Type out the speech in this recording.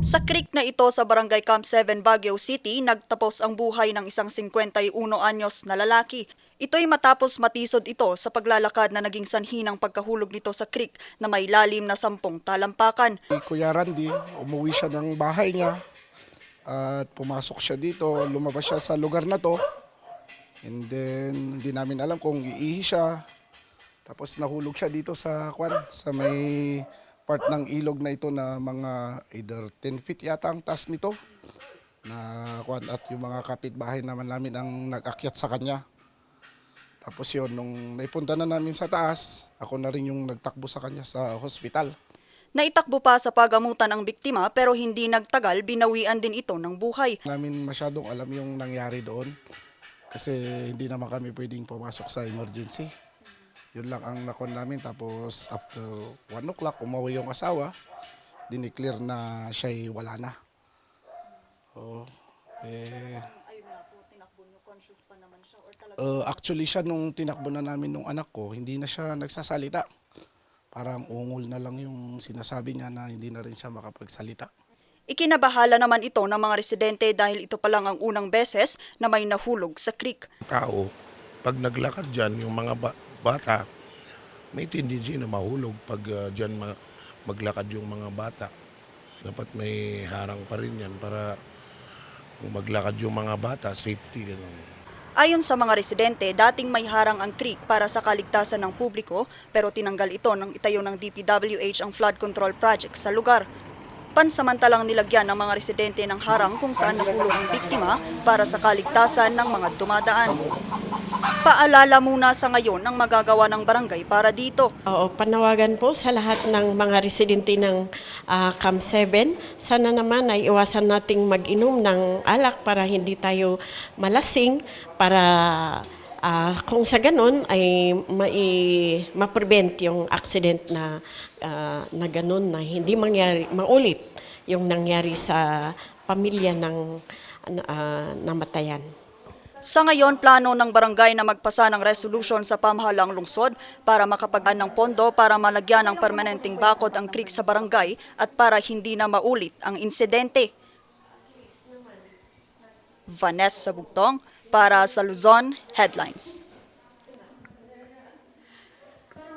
Sa creek na ito sa Barangay Camp 7, Baguio City, nagtapos ang buhay ng isang 51 anyos na lalaki. Ito'y matapos matisod ito sa paglalakad na naging sanhi ng pagkahulog nito sa creek na may lalim na sampung talampakan. Kuya Randy, umuwi siya ng bahay niya at pumasok siya dito, lumabas siya sa lugar na to. And then, hindi namin alam kung iihi siya. Tapos nahulog siya dito sa kwan, sa may part ng ilog na ito na mga either 10 feet yata ang taas nito. Na kwan at yung mga kapitbahay naman namin ang nag-akyat sa kanya. Tapos yun, nung naipunta na namin sa taas, ako na rin yung nagtakbo sa kanya sa hospital. Naitakbo pa sa pagamutan ang biktima pero hindi nagtagal binawian din ito ng buhay. namin masyadong alam yung nangyari doon kasi hindi naman kami pwedeng pumasok sa emergency. Yun lang ang nakon namin tapos after 1 o'clock umuwi yung asawa, dineclare na siya'y wala na. Oo. eh, uh, actually siya nung tinakbo na namin nung anak ko, hindi na siya nagsasalita. Parang ungol na lang yung sinasabi niya na hindi na rin siya makapagsalita. Ikinabahala naman ito ng mga residente dahil ito pa lang ang unang beses na may nahulog sa creek. tao, pag naglakad dyan, yung mga ba- bata, may tendency na mahulog pag uh, dyan ma- maglakad yung mga bata. Dapat may harang pa rin yan para kung maglakad yung mga bata, safety. Ganun. Ayon sa mga residente, dating may harang ang creek para sa kaligtasan ng publiko pero tinanggal ito nang itayo ng DPWH ang flood control project sa lugar. Pansamantalang nilagyan ng mga residente ng harang kung saan nahulog ang biktima para sa kaligtasan ng mga dumadaan. Paalala muna sa ngayon ang magagawa ng barangay para dito. Oo, panawagan po sa lahat ng mga residente ng ah, Camp 7. Sana naman ay iwasan nating mag-inom ng alak para hindi tayo malasing para ah, kung sa ganun ay mai, ma-prevent yung accident na ah, na ganun na hindi mangyari maulit yung nangyari sa pamilya ng ah, namatayan. Sa ngayon, plano ng barangay na magpasa ng resolution sa pamahalang lungsod para makapagaan ng pondo para malagyan ng permanenteng bakod ang creek sa barangay at para hindi na maulit ang insidente. Vanessa Bugtong para sa Luzon Headlines.